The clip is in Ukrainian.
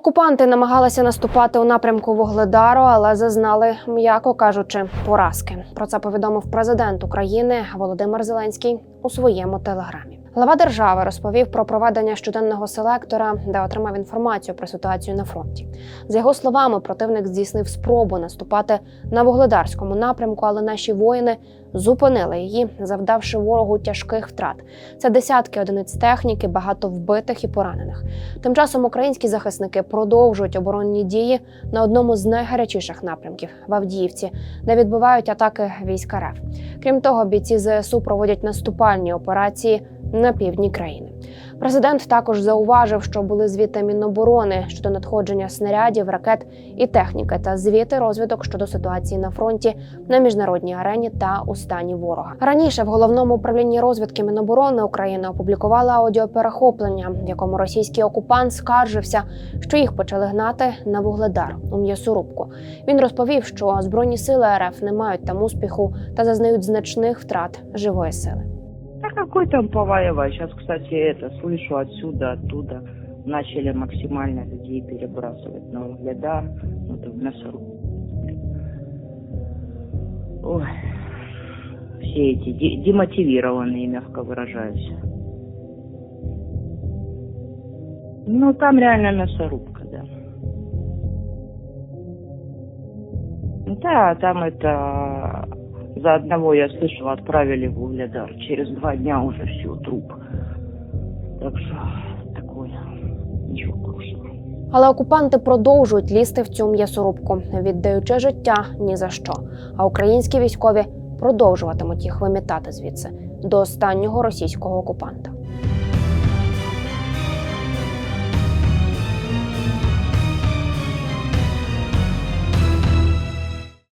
Окупанти намагалися наступати у напрямку Вугледару, але зазнали, м'яко кажучи, поразки. Про це повідомив президент України Володимир Зеленський у своєму телеграмі. Глава держави розповів про проведення щоденного селектора, де отримав інформацію про ситуацію на фронті. За його словами, противник здійснив спробу наступати на вугледарському напрямку, але наші воїни зупинили її, завдавши ворогу тяжких втрат. Це десятки одиниць техніки, багато вбитих і поранених. Тим часом українські захисники продовжують оборонні дії на одному з найгарячіших напрямків в Авдіївці, де відбивають атаки військ РФ. Крім того, бійці ЗСУ проводять наступальні операції на півдні країни. Президент також зауважив, що були звіти Міноборони щодо надходження снарядів, ракет і техніки, та звіти розвідок щодо ситуації на фронті на міжнародній арені та у стані ворога. Раніше в головному управлінні розвідки Міноборони України опублікували аудіоперехоплення, в якому російський окупант скаржився, що їх почали гнати на вугледар у м'ясорубку. Він розповів, що збройні сили РФ не мають там успіху та зазнають значних втрат живої сили. Какой там повоевать? Сейчас, кстати, это слышу отсюда, оттуда. Начали максимально людей перебрасывать на угледар, ну, это в мясорубку. Ой, все эти де- демотивированные, мягко выражаюсь. Ну, там реально мясорубка, да. Да, там это за одного, я слышала, отправили в Угледар. Через два дня уже все, труп. Так что такое, ничего хорошего. Але окупанти продовжують лізти в цю м'ясорубку, віддаючи життя ні за що. А українські військові продовжуватимуть їх вимітати звідси до останнього російського окупанта.